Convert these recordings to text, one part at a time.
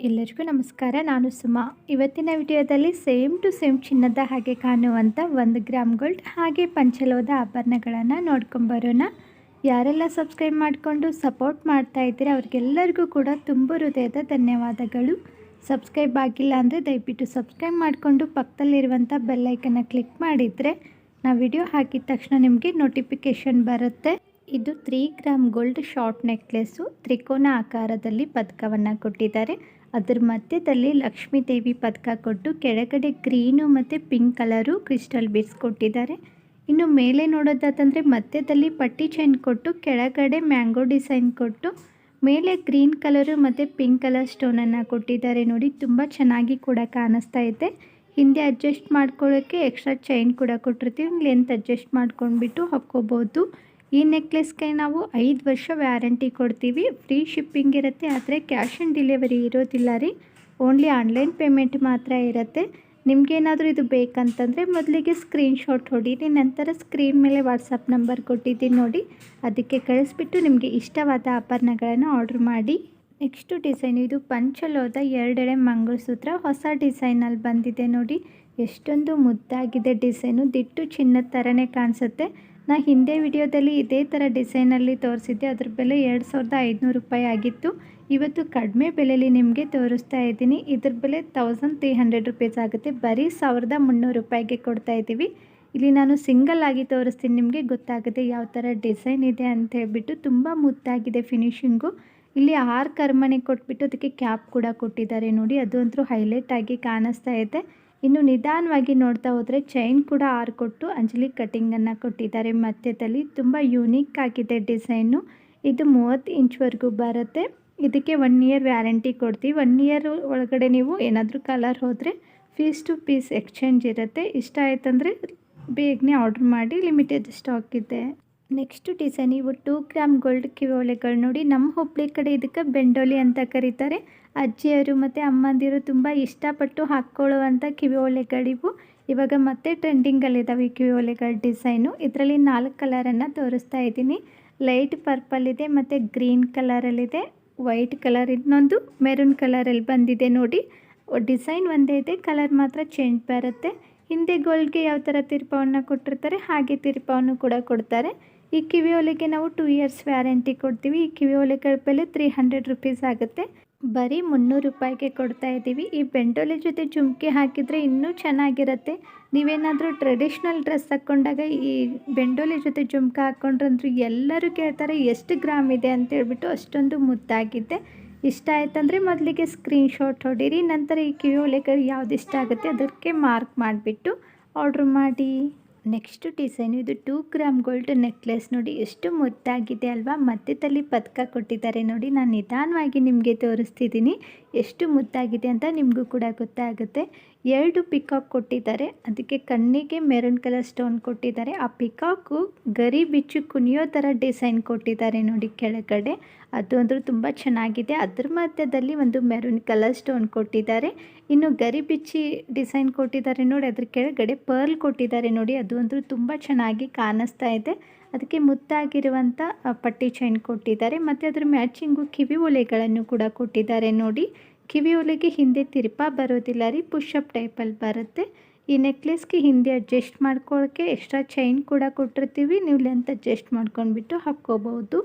ಎಲ್ಲರಿಗೂ ನಮಸ್ಕಾರ. ನಾನು ಸುಮಾ. ಇವತ್ತಿನ ವಿಡಿಯೋದಲ್ಲಿ ಸೇಮ್ ಟು ಸೇಮ್ ಚಿನ್ನದ ಹಾಗೆ ಕಾಣುವಂಥ ಒಂದು ಗ್ರಾಮ್ ಗೋಲ್ಡ್ ಹಾಗೆ ಪಂಚಲೋದ ಆಭರಣಗಳನ್ನು ನೋಡ್ಕೊಂಬರೋಣ ಯಾರೆಲ್ಲ ಸಬ್ಸ್ಕ್ರೈಬ್ ಮಾಡಿಕೊಂಡು ಸಪೋರ್ಟ್ ಮಾಡ್ತಾ ಇದ್ದೀರಿ, ಅವ್ರಿಗೆಲ್ಲರಿಗೂ ಕೂಡ ತುಂಬ ಹೃದಯದ ಧನ್ಯವಾದಗಳು. ಸಬ್ಸ್ಕ್ರೈಬ್ ಆಗಿಲ್ಲ ಅಂದರೆ ದಯವಿಟ್ಟು ಸಬ್ಸ್ಕ್ರೈಬ್ ಮಾಡಿಕೊಂಡು ಪಕ್ಕದಲ್ಲಿರುವಂಥ ಬೆಲ್ಲೈಕನ್ನು ಕ್ಲಿಕ್ ಮಾಡಿದರೆ ನಾವು ವಿಡಿಯೋ ಹಾಕಿದ ತಕ್ಷಣ ನಿಮಗೆ ನೋಟಿಫಿಕೇಷನ್ ಬರುತ್ತೆ. ಇದು three gram gold short necklace ತ್ರಿಕೋನ ಆಕಾರದಲ್ಲಿ ಪದಕವನ್ನು ಕೊಟ್ಟಿದ್ದಾರೆ. ಅದರ ಮಧ್ಯದಲ್ಲಿ ಲಕ್ಷ್ಮೀ ದೇವಿ ಪದಕ ಕೊಟ್ಟು ಕೆಳಗಡೆ ಗ್ರೀನು ಮತ್ತು ಪಿಂಕ್ ಕಲರು ಕ್ರಿಸ್ಟಲ್ ಬೀಡ್ಸ್ ಕೊಟ್ಟಿದ್ದಾರೆ. ಇನ್ನು ಮೇಲೆ ನೋಡೋದಾದಂದರೆ ಮಧ್ಯದಲ್ಲಿ ಪಟ್ಟಿ ಚೈನ್ ಕೊಟ್ಟು, ಕೆಳಗಡೆ ಮ್ಯಾಂಗೋ ಡಿಸೈನ್ ಕೊಟ್ಟು, ಮೇಲೆ ಗ್ರೀನ್ ಕಲರು ಮತ್ತು ಪಿಂಕ್ ಕಲರ್ ಸ್ಟೋನನ್ನು ಕೊಟ್ಟಿದ್ದಾರೆ ನೋಡಿ, ತುಂಬ ಚೆನ್ನಾಗಿ ಕೂಡ ಕಾಣಿಸ್ತಾ ಇದೆ. ಹಿಂದೆ ಅಡ್ಜಸ್ಟ್ ಮಾಡ್ಕೊಳ್ಳೋಕ್ಕೆ ಎಕ್ಸ್ಟ್ರಾ ಚೈನ್ ಕೂಡ ಕೊಟ್ಟಿರ್ತೀವಿ, ಲೆಂತ್ ಅಡ್ಜಸ್ಟ್ ಮಾಡ್ಕೊಂಡ್ಬಿಟ್ಟು ಹಾಕ್ಕೋಬೋದು. ಈ ನೆಕ್ಲೆಸ್ಗೆ ನಾವು ಐದು ವರ್ಷ ವ್ಯಾರಂಟಿ ಕೊಡ್ತೀವಿ. ಫ್ರೀ ಶಿಪ್ಪಿಂಗ್ ಇರುತ್ತೆ, ಆದರೆ ಕ್ಯಾಶ್ ಆನ್ ಡೆಲಿವರಿ ಇರೋದಿಲ್ಲ ರೀ. ಓನ್ಲಿ ಆನ್ಲೈನ್ ಪೇಮೆಂಟ್ ಮಾತ್ರ ಇರುತ್ತೆ. ನಿಮಗೇನಾದರೂ ಇದು ಬೇಕಂತಂದರೆ ಮೊದಲಿಗೆ ಸ್ಕ್ರೀನ್ಶಾಟ್ ಹೊಡೀರಿ, ನಂತರ ಸ್ಕ್ರೀನ್ ಮೇಲೆ ವಾಟ್ಸಪ್ ನಂಬರ್ ಕೊಟ್ಟಿದ್ದೀನಿ ನೋಡಿ. ಅದಕ್ಕೆ ಕಳಿಸ್ಬಿಟ್ಟು ನಿಮಗೆ ಇಷ್ಟವಾದ ಆಭರಣಗಳನ್ನು ಆರ್ಡ್ರ್ ಮಾಡಿ. ನೆಕ್ಸ್ಟು ಡಿಸೈನ್, ಇದು ಪಂಚಲೋದ ಎರಡೆಳೆ ಮಂಗಳಸೂತ್ರ. ಹೊಸ ಡಿಸೈನಲ್ಲಿ ಬಂದಿದೆ ನೋಡಿ. ಎಷ್ಟೊಂದು ಮುದ್ದಾಗಿದೆ ಡಿಸೈನು. ದಿಟ್ಟು ಚಿನ್ನದ ಥರನೇ ಕಾಣಿಸುತ್ತೆ. ನಾ ಹಿಂದೆ ವಿಡಿಯೋದಲ್ಲಿ ಇದೇ ಥರ ಡಿಸೈನಲ್ಲಿ ತೋರಿಸಿದ್ದೆ. ಅದ್ರ ಬೆಲೆ ಎರಡು ಸಾವಿರದ ಐದುನೂರು ರೂಪಾಯಿ ಆಗಿತ್ತು. ಇವತ್ತು ಕಡಿಮೆ ಬೆಲೆಯಲ್ಲಿ ನಿಮಗೆ ತೋರಿಸ್ತಾ ಇದ್ದೀನಿ. ಇದ್ರ ಬೆಲೆ ತೌಸಂಡ್ ತ್ರೀ ಹಂಡ್ರೆಡ್ ರುಪೀಸ್ ಆಗುತ್ತೆ. ಬರೀ ಸಾವಿರದ ಮುನ್ನೂರು ರೂಪಾಯಿಗೆ ಕೊಡ್ತಾ ಇದ್ದೀವಿ. ಇಲ್ಲಿ ನಾನು ಸಿಂಗಲ್ ಆಗಿ ತೋರಿಸ್ತೀನಿ. ನಿಮಗೆ ಗೊತ್ತಾಗುತ್ತೆ ಯಾವ ಥರ ಡಿಸೈನ್ ಇದೆ ಅಂತ ಹೇಳ್ಬಿಟ್ಟು ತುಂಬ ಮುದ್ದಾಗಿದೆ ಫಿನಿಶಿಂಗು. ಇಲ್ಲಿ ಆರು ಕರ್ಮಣೆ ಕೊಟ್ಬಿಟ್ಟು ಅದಕ್ಕೆ ಕ್ಯಾಪ್ ಕೂಡ ಕೊಟ್ಟಿದ್ದಾರೆ ನೋಡಿ. ಅದು ಅಂತೂ ಹೈಲೈಟ್ ಆಗಿ ಕಾಣಿಸ್ತಾ ಇದೆ. ಇನ್ನು ನಿಧಾನವಾಗಿ ನೋಡ್ತಾ ಹೋದರೆ ಚೈನ್ ಕೂಡ ಆರು ಕೊಟ್ಟು ಅಂಜಲಿ ಕಟ್ಟಿಂಗನ್ನು ಕೊಟ್ಟಿದ್ದಾರೆ. ಮಧ್ಯದಲ್ಲಿ ತುಂಬ ಯೂನಿಕ್ ಆಗಿದೆ ಡಿಸೈನು ಇದು ಮೂವತ್ತು ಇಂಚ್ವರೆಗೂ ಬರುತ್ತೆ. ಇದಕ್ಕೆ ಒನ್ ಇಯರ್ ವ್ಯಾರಂಟಿ ಕೊಡ್ತೀವಿ. ಒನ್ ಇಯರ್ ಒಳಗಡೆ ನೀವು ಏನಾದರೂ ಕಲರ್ ಹೋದರೆ ಪೀಸ್ ಟು ಪೀಸ್ ಎಕ್ಸ್ಚೇಂಜ್ ಇರುತ್ತೆ. ಇಷ್ಟ ಆಯ್ತಂದರೆ ಬೇಗನೆ ಆರ್ಡ್ರ್ ಮಾಡಿ ಲಿಮಿಟೆಡ್ ಸ್ಟಾಕ್ ಇದೆ. ನೆಕ್ಸ್ಟ್ ಡಿಸೈನ್ ಇವು ಟೂ ಗ್ರಾಮ್ ಗೋಲ್ಡ್ ಕಿವೋಲೆಗಳು ನೋಡಿ ನಮ್ಮ ಹುಬ್ಳಿ ಕಡೆ ಇದಕ್ಕೆ ಬೆಂಡೋಲಿ ಅಂತ ಕರೀತಾರೆ. ಅಜ್ಜಿಯರು ಮತ್ತು ಅಮ್ಮಂದಿರು ತುಂಬ ಇಷ್ಟಪಟ್ಟು ಹಾಕ್ಕೊಳ್ಳುವಂಥ ಕಿವಿ ಓಲೆಗಳಿವು ಇವಾಗ ಮತ್ತೆ ಟ್ರೆಂಡಿಂಗಲ್ಲಿದ್ದಾವೆ ಈ ಕಿವಿ ಓಲೆಗಳ ಡಿಸೈನು ಇದರಲ್ಲಿ ನಾಲ್ಕು ಕಲರನ್ನು ತೋರಿಸ್ತಾ ಇದ್ದೀನಿ. ಲೈಟ್ ಪರ್ಪಲ್ ಇದೆ ಮತ್ತು ಗ್ರೀನ್ ಕಲರಲ್ಲಿದೆ ವೈಟ್ ಕಲರ್ ಇನ್ನೊಂದು ಮೆರೂನ್ ಕಲರಲ್ಲಿ ಬಂದಿದೆ ನೋಡಿ. ಡಿಸೈನ್ ಒಂದೇ ಇದೆ ಕಲರ್ ಮಾತ್ರ ಚೇಂಜ್ ಬರುತ್ತೆ. ಹಿಂದೆ ಗೋಲ್ಡ್ಗೆ ಯಾವ ಥರ ತಿರುಪವನ್ನು ಕೊಟ್ಟಿರ್ತಾರೆ, ಹಾಗೆ ತಿರುಪವನ್ನು ಕೂಡ ಕೊಡ್ತಾರೆ. ಈ ಕಿವಿ ಓಲೆಗೆ ನಾವು ಟೂ ಇಯರ್ಸ್ ವ್ಯಾರಂಟಿ ಕೊಡ್ತೀವಿ. ಈ ಕಿವಿ ಓಲೆಗಳ ಬೆಲೆ ತ್ರೀ ಹಂಡ್ರೆಡ್ ರುಪೀಸ್ ಆಗುತ್ತೆ. ಬರೀ ಮುನ್ನೂರು ರೂಪಾಯಿಗೆ ಕೊಡ್ತಾ ಇದ್ದೀವಿ. ಈ ಬೆಂಡೋಲೆ ಜೊತೆ ಜುಮ್ಕಿ ಹಾಕಿದರೆ ಇನ್ನೂ ಚೆನ್ನಾಗಿರುತ್ತೆ. ನೀವೇನಾದರೂ ಟ್ರೆಡಿಷ್ನಲ್ ಡ್ರೆಸ್ ಹಾಕ್ಕೊಂಡಾಗ ಈ ಬೆಂಡೋಲೆ ಜೊತೆ ಜುಮ್ಕ ಹಾಕ್ಕೊಂಡ್ರಂದ್ರೂ ಎಲ್ಲರೂ ಕೇಳ್ತಾರೆ, ಎಷ್ಟು ಗ್ರಾಮ್ ಇದೆ? ಅಂತ ಹೇಳ್ಬಿಟ್ಟು ಅಷ್ಟೊಂದು ಮುದ್ದಾಗಿದೆ. ಇಷ್ಟ ಆಯ್ತಂದರೆ ಮೊದಲಿಗೆ ಸ್ಕ್ರೀನ್ಶಾಟ್ ಹೊಡೀರಿ. ನಂತರ ಈ ಕಿವಿ ಒಲೆಗಳು ಯಾವ್ದು ಇಷ್ಟ ಆಗುತ್ತೆ ಅದಕ್ಕೆ ಮಾರ್ಕ್ ಮಾಡಿಬಿಟ್ಟು ಆರ್ಡ್ರ್ ಮಾಡಿ. ನೆಕ್ಸ್ಟ್ ಡಿಸೈನ್, ಇದು ಟೂ ಗ್ರಾಮ್ ಗೋಲ್ಡ್ ನೆಕ್ಲೆಸ್ ನೋಡಿ, ಎಷ್ಟು ಮುದ್ದಾಗಿದೆ ಅಲ್ವಾ? ಮಧ್ಯದಲ್ಲಿ ಪದಕ ಕೊಟ್ಟಿದ್ದಾರೆ ನೋಡಿ, ನಾನು ನಿಧಾನವಾಗಿ ನಿಮಗೆ ತೋರಿಸ್ತಿದ್ದೀನಿ, ಎಷ್ಟು ಮುದ್ದಾಗಿದೆ ಅಂತ ನಿಮಗೂ ಕೂಡ ಗೊತ್ತಾಗುತ್ತೆ. ಎರಡು ಪಿಕಾಕ್ ಕೊಟ್ಟಿದ್ದಾರೆ, ಅದಕ್ಕೆ ಕಣ್ಣಿಗೆ ಮೆರೂನ್ ಕಲರ್ ಸ್ಟೋನ್ ಕೊಟ್ಟಿದ್ದಾರೆ, ಆ ಪಿಕಾಕು ಗರಿ ಬಿಚ್ಚು ಕುಣಿಯೋ ಥರ ಡಿಸೈನ್ ಕೊಟ್ಟಿದ್ದಾರೆ ನೋಡಿ ಕೆಳಗಡೆ. ಅದು ಅಂದರೂ ತುಂಬ ಚೆನ್ನಾಗಿದೆ, ಅದ್ರ ಮಧ್ಯದಲ್ಲಿ ಒಂದು ಮೆರೂನ್ ಕಲರ್ ಸ್ಟೋನ್ ಕೊಟ್ಟಿದ್ದಾರೆ, ಇನ್ನು ಗರಿ ಬಿಚ್ಚಿ ಡಿಸೈನ್ ಕೊಟ್ಟಿದ್ದಾರೆ ನೋಡಿ, ಅದ್ರ ಕೆಳಗಡೆ ಪರ್ಲ್ ಕೊಟ್ಟಿದ್ದಾರೆ ನೋಡಿ, ಅದು ಅಂದರೂ ತುಂಬ ಚೆನ್ನಾಗಿ ಕಾಣಿಸ್ತಾ ಇದೆ. ಅದಕ್ಕೆ ಮುತ್ತಾಗಿರುವಂಥ ಪಟ್ಟಿ ಚೈನ್ ಕೊಟ್ಟಿದ್ದಾರೆ. ಮತ್ತು ಅದ್ರ ಮ್ಯಾಚಿಂಗು ಕಿವಿ ಒಲೆಗಳನ್ನು ಕೂಡ ಕೊಟ್ಟಿದ್ದಾರೆ ನೋಡಿ. ಕಿವಿ ಒಲೆಗೆ ಹಿಂದೆ ತಿರುಪ ಬರೋದಿಲ್ಲ ರೀ ಪುಷಪ್ ಟೈಪಲ್ಲಿ ಬರುತ್ತೆ. ಈ ನೆಕ್ಲೆಸ್ಗೆ ಹಿಂದೆ ಅಡ್ಜಸ್ಟ್ ಮಾಡ್ಕೊಳ್ಳೋಕ್ಕೆ ಎಕ್ಸ್ಟ್ರಾ ಚೈನ್ ಕೂಡ ಕೊಟ್ಟಿರ್ತೀವಿ. ನೀವು ಲೆಂತ್ ಅಡ್ಜಸ್ಟ್ ಮಾಡ್ಕೊಂಡ್ಬಿಟ್ಟು ಹಾಕ್ಕೋಬಹುದು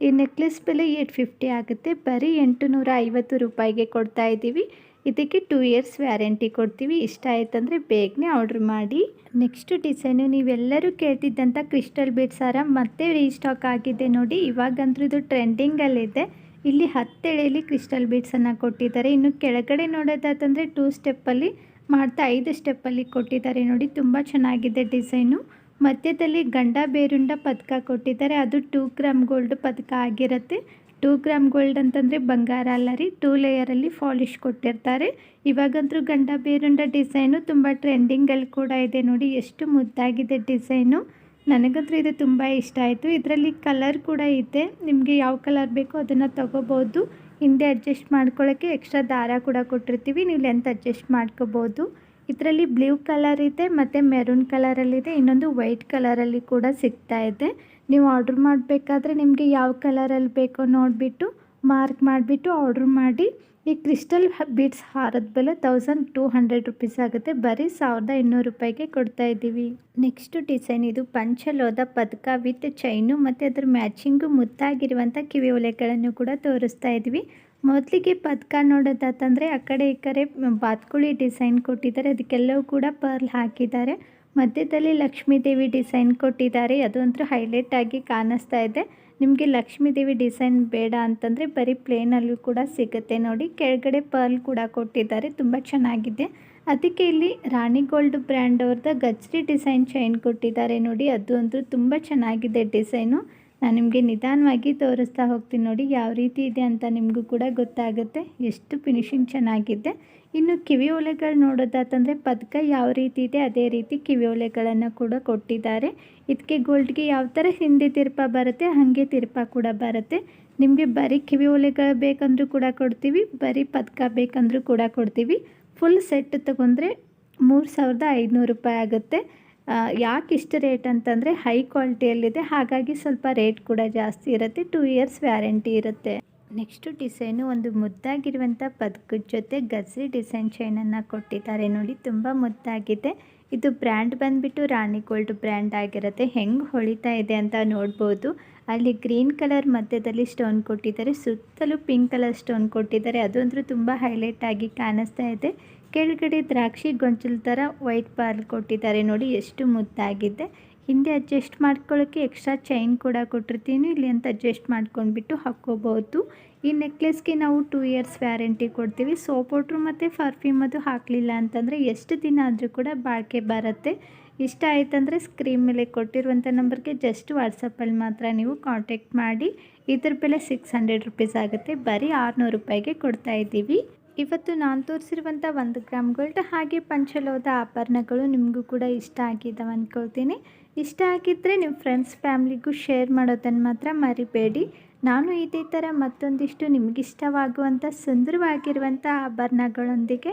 ಈ ನೆಕ್ಲೆಸ್ ಬೆಲೆ ಏಟ್ ಫಿಫ್ಟಿ ಆಗುತ್ತೆ. ಬರೀ ಎಂಟು ನೂರ ಐವತ್ತು ರೂಪಾಯಿಗೆ ಕೊಡ್ತಾ ಇದ್ದೀವಿ. ಇದಕ್ಕೆ ಟೂ ಇಯರ್ಸ್ ವ್ಯಾರಂಟಿ ಕೊಡ್ತೀವಿ. ಇಷ್ಟ ಆಯ್ತಂದರೆ ಬೇಗನೆ ಆರ್ಡ್ರ್ ಮಾಡಿ. ನೆಕ್ಸ್ಟ್ ಡಿಸೈನು ನೀವೆಲ್ಲರೂ ಕೇಳ್ತಿದ್ದಂಥ ಕ್ರಿಸ್ಟಲ್ ಬೀಟ್ಸ್ ಆರ ಮತ್ತೆ ರೀಸ್ಟಾಕ್ ಆಗಿದೆ ನೋಡಿ. ಇವಾಗಂದ್ರೂ ಇದು ಟ್ರೆಂಡಿಂಗಲ್ಲಿದೆ ಇಲ್ಲಿ ಹತ್ತೆಳೆಯಲ್ಲಿ ಕ್ರಿಸ್ಟಲ್ ಬೀಟ್ಸನ್ನು ಕೊಟ್ಟಿದ್ದಾರೆ. ಇನ್ನು ಕೆಳಗಡೆ ನೋಡೋದಾತಂದರೆ ಟೂ ಸ್ಟೆಪ್ಪಲ್ಲಿ ಮಾಡ್ತಾ ಐದು ಸ್ಟೆಪ್ಪಲ್ಲಿ ಕೊಟ್ಟಿದ್ದಾರೆ ನೋಡಿ. ತುಂಬ ಚೆನ್ನಾಗಿದೆ ಡಿಸೈನು ಮಧ್ಯದಲ್ಲಿ ಗಂಡ ಬೇರುಂಡ ಪದಕ ಕೊಟ್ಟಿದ್ದಾರೆ. ಅದು ಟೂ ಗ್ರಾಮ್ ಗೋಲ್ಡ್ ಪದಕ ಆಗಿರುತ್ತೆ. ಟೂ ಗ್ರಾಮ್ ಗೋಲ್ಡ್ ಅಂತಂದರೆ ಬಂಗಾರ ಅಲ್ಲ ರೀ. ಟೂ ಲೇಯರಲ್ಲಿ ಫಾಲಿಶ್ ಕೊಟ್ಟಿರ್ತಾರೆ. ಇವಾಗಂತೂ ಗಂಡ ಬೇರುಂಡ ಡಿಸೈನು ತುಂಬ ಟ್ರೆಂಡಿಂಗಲ್ಲಿ ಕೂಡ ಇದೆ ನೋಡಿ. ಎಷ್ಟು ಮುದ್ದಾಗಿದೆ ಡಿಸೈನು. ನನಗಂತೂ ಇದು ತುಂಬ ಇಷ್ಟ ಆಯಿತು. ಇದರಲ್ಲಿ ಕಲರ್ ಕೂಡ ಇದೆ. ನಿಮಗೆ ಯಾವ ಕಲರ್ ಬೇಕೋ ಅದನ್ನು ತೊಗೋಬೋದು. ಹಿಂದೆ ಅಡ್ಜಸ್ಟ್ ಮಾಡ್ಕೊಳ್ಳೋಕ್ಕೆ ಎಕ್ಸ್ಟ್ರಾ ದಾರ ಕೂಡ ಕೊಟ್ಟಿರ್ತೀವಿ. ನೀವು ಲೆಂತ್ ಅಡ್ಜಸ್ಟ್ ಮಾಡ್ಕೋಬೋದು. ಇದರಲ್ಲಿ ಬ್ಲೂ ಕಲರ್ ಇದೆ, ಮತ್ತು ಮೆರೂನ್ ಕಲರಲ್ಲಿದೆ ಇನ್ನೊಂದು ವೈಟ್ ಕಲರಲ್ಲಿ ಕೂಡ ಸಿಗ್ತಾ ಇದೆ. ನೀವು ಆರ್ಡ್ರ್ ಮಾಡಬೇಕಾದ್ರೆ ನಿಮಗೆ ಯಾವ ಕಲರಲ್ಲಿ ಬೇಕೋ ನೋಡಿಬಿಟ್ಟು ಮಾರ್ಕ್ ಮಾಡಿಬಿಟ್ಟು ಆರ್ಡ್ರ್ ಮಾಡಿ. ಈ ಕ್ರಿಸ್ಟಲ್ ಬೀಡ್ಸ್ ಹಾರದ ಬೆಲೆ ತೌಸಂಡ್ ಟೂ ಹಂಡ್ರೆಡ್ ರುಪೀಸ್ ಆಗುತ್ತೆ. ಬರೀ ಸಾವಿರದ ಇನ್ನೂರು ರೂಪಾಯಿಗೆ ಕೊಡ್ತಾ ಇದ್ದೀವಿ. ನೆಕ್ಸ್ಟ್ ಡಿಸೈನ್ ಇದು ಪಂಚಲೋದ ಪದಕ ವಿತ್ ಚೈನು, ಮತ್ತು ಅದ್ರ ಮ್ಯಾಚಿಂಗು ಮುತ್ತಾಗಿರುವಂಥ ಕಿವಿ ಒಲೆಗಳನ್ನು ಕೂಡ ತೋರಿಸ್ತಾ ಇದ್ವಿ ಮೊದಲಿಗೆ ಪದಕ ನೋಡೋದಾತಂದರೆ ಆ ಕಡೆ ಈ ಕಡೆ ಬಾತ್ಕುಳಿ ಡಿಸೈನ್ ಕೊಟ್ಟಿದ್ದಾರೆ, ಅದಕ್ಕೆಲ್ಲವೂ ಕೂಡ ಪರ್ಲ್ ಹಾಕಿದ್ದಾರೆ. ಮಧ್ಯದಲ್ಲಿ ಲಕ್ಷ್ಮೀ ದೇವಿ ಡಿಸೈನ್ ಕೊಟ್ಟಿದ್ದಾರೆ ಅದಂತೂ ಹೈಲೈಟ್ ಆಗಿ ಕಾಣಿಸ್ತಾ ಇದೆ. ನಿಮಗೆ ಲಕ್ಷ್ಮೀ ದೇವಿ ಡಿಸೈನ್ ಬೇಡ ಅಂತಂದರೆ ಬರೀ ಪ್ಲೇನಲ್ಲೂ ಕೂಡ ಸಿಗುತ್ತೆ ನೋಡಿ. ಕೆಳಗಡೆ ಪರ್ಲ್ ಕೂಡ ಕೊಟ್ಟಿದ್ದಾರೆ, ತುಂಬ ಚೆನ್ನಾಗಿದೆ. ಅದಕ್ಕೆ ಇಲ್ಲಿ ರಾಣಿ ಗೋಲ್ಡ್ ಬ್ರ್ಯಾಂಡ್ ಅವ್ರದ್ದು ಗಜ್ರಿ ಡಿಸೈನ್ ಚೈನ್ ಕೊಟ್ಟಿದ್ದಾರೆ ನೋಡಿ, ಅದು ಅಂತೂ ತುಂಬ ಚೆನ್ನಾಗಿದೆ ಡಿಸೈನು. ನಾನು ನಿಮಗೆ ನಿಧಾನವಾಗಿ ತೋರಿಸ್ತಾ ಹೋಗ್ತೀನಿ ನೋಡಿ ಯಾವ ರೀತಿ ಇದೆ ಅಂತ ನಿಮಗೂ ಕೂಡ ಗೊತ್ತಾಗುತ್ತೆ. ಎಷ್ಟು ಫಿನಿಶಿಂಗ್ ಚೆನ್ನಾಗಿದೆ. ಇನ್ನು ಕಿವಿ ಒಲೆಗಳು ನೋಡೋದಾತಂದರೆ ಪದಕ ಯಾವ ರೀತಿ ಇದೆ ಅದೇ ರೀತಿ ಕಿವಿ ಒಲೆಗಳನ್ನು ಕೂಡ ಕೊಟ್ಟಿದ್ದಾರೆ. ಇದಕ್ಕೆ ಗೋಲ್ಡ್ಗೆ ಯಾವ ಥರ ಹಿಂದೆ ತಿರ್ಪ ಬರುತ್ತೆ, ಹಾಗೆ ತಿರ್ಪ ಕೂಡ ಬರುತ್ತೆ. ನಿಮಗೆ ಬರೀ ಕಿವಿ ಒಲೆಗಳು ಬೇಕಂದ್ರೂ ಕೂಡ ಕೊಡ್ತೀವಿ, ಬರೀ ಪದಕ ಬೇಕಂದ್ರೂ ಕೂಡ ಕೊಡ್ತೀವಿ. ಫುಲ್ ಸೆಟ್ ತೊಗೊಂಡ್ರೆ ಮೂರು ಸಾವಿರದ ಐದುನೂರು ರೂಪಾಯಿ ಆಗುತ್ತೆ. ಯಾಕೆ ಇಷ್ಟು ರೇಟ್ ಅಂತಂದರೆ ಹೈ ಕ್ವಾಲಿಟಿಯಲ್ಲಿದೆ ಹಾಗಾಗಿ ಸ್ವಲ್ಪ ರೇಟ್ ಕೂಡ ಜಾಸ್ತಿ ಇರುತ್ತೆ. ಟೂ ಇಯರ್ಸ್ ವ್ಯಾರಂಟಿ ಇರುತ್ತೆ. ನೆಕ್ಸ್ಟು ಡಿಸೈನು ಒಂದು ಮುದ್ದಾಗಿರುವಂಥ ಪದಕದ ಜೊತೆ ಗಜ್ರಿ ಡಿಸೈನ್ ಚೈನನ್ನು ಕೊಟ್ಟಿದ್ದಾರೆ ನೋಡಿ. ತುಂಬ ಮುದ್ದಾಗಿದೆ. ಇದು ಬ್ರ್ಯಾಂಡ್ ಬಂದುಬಿಟ್ಟು ರಾಣಿ ಗೋಲ್ಡ್ ಬ್ರ್ಯಾಂಡ್ ಆಗಿರುತ್ತೆ. ಹೆಂಗೆ ಹೊಳಿತಾ ಇದೆ ಅಂತ ನೋಡ್ಬೋದು. ಅಲ್ಲಿ ಗ್ರೀನ್ ಕಲರ್ ಮಧ್ಯದಲ್ಲಿ ಸ್ಟೋನ್ ಕೊಟ್ಟಿದ್ದಾರೆ, ಸುತ್ತಲೂ ಪಿಂಕ್ ಕಲರ್ ಸ್ಟೋನ್ ಕೊಟ್ಟಿದ್ದಾರೆ. ಅದಂದ್ರೂ ತುಂಬ ಹೈಲೈಟ್ ಆಗಿ ಕಾಣಿಸ್ತಾ ಇದೆ. ಕೆಳಗಡೆ ದ್ರಾಕ್ಷಿ ಗೊಂಚಲು ಥರ ವೈಟ್ ಪಾರ್ಲ್ ಕೊಟ್ಟಿದ್ದಾರೆ. ನೋಡಿ, ಎಷ್ಟು ಮುದ್ದಾಗಿದೆ. ಹಿಂದೆ ಅಡ್ಜಸ್ಟ್ ಮಾಡ್ಕೊಳ್ಳೋಕ್ಕೆ ಎಕ್ಸ್ಟ್ರಾ ಚೈನ್ ಕೂಡ ಕೊಟ್ಟಿರ್ತೀನಿ. ಇಲ್ಲಿ ಅಂತ ಅಡ್ಜಸ್ಟ್ ಮಾಡ್ಕೊಂಡ್ಬಿಟ್ಟು ಹಾಕ್ಕೋಬೋದು. ಈ ನೆಕ್ಲೆಸ್ಗೆ ನಾವು ಟೂ ಇಯರ್ಸ್ ವ್ಯಾರಂಟಿ ಕೊಡ್ತೀವಿ. ಸೋಪ್ ಪೌಡ್ರು ಮತ್ತು ಪರ್ಫ್ಯೂಮ್ ಅದು ಹಾಕಲಿಲ್ಲ ಅಂತಂದರೆ ಎಷ್ಟು ದಿನ ಆದರೂ ಕೂಡ ಬಾಳಿಕೆ ಬರುತ್ತೆ. ಇಷ್ಟ ಆಯ್ತಂದರೆ ಸ್ಕ್ರೀನ್ ಮೇಲೆ ಕೊಟ್ಟಿರುವಂಥ ನಂಬರ್ಗೆ ಜಸ್ಟ್ ವಾಟ್ಸಪ್ಪಲ್ಲಿ ಮಾತ್ರ ನೀವು ಕಾಂಟ್ಯಾಕ್ಟ್ ಮಾಡಿ. ಇದ್ರ ಬೆಲೆ ಸಿಕ್ಸ್ ಹಂಡ್ರೆಡ್ ರುಪೀಸ್ ಆಗುತ್ತೆ. ಬರೀ ಆರುನೂರು ರೂಪಾಯಿಗೆ ಕೊಡ್ತಾ ಇದ್ದೀವಿ. ಇವತ್ತು ನಾನು ತೋರಿಸಿರುವಂಥ ಒಂದು ಗ್ರಾಮ್ ಗೋಲ್ಡ್ ಹಾಗೆ ಪಂಚಲೋದ ಆಭರಣಗಳು ನಿಮಗೂ ಕೂಡ ಇಷ್ಟ ಆಗಿದ್ದಾವೆ ಅಂದ್ಕೊಳ್ತೀನಿ ಇಷ್ಟ ಆಗಿದ್ದರೆ ನಿಮ್ಮ ಫ್ರೆಂಡ್ಸ್ ಫ್ಯಾಮ್ಲಿಗೂ ಶೇರ್ ಮಾಡೋದನ್ನು ಮಾತ್ರ ಮರಿಬೇಡಿ. ನಾನು ಇದೇ ಥರ ಮತ್ತೊಂದಿಷ್ಟು ನಿಮಗಿಷ್ಟವಾಗುವಂಥ ಸುಂದರವಾಗಿರುವಂಥ ಆಭರಣಗಳೊಂದಿಗೆ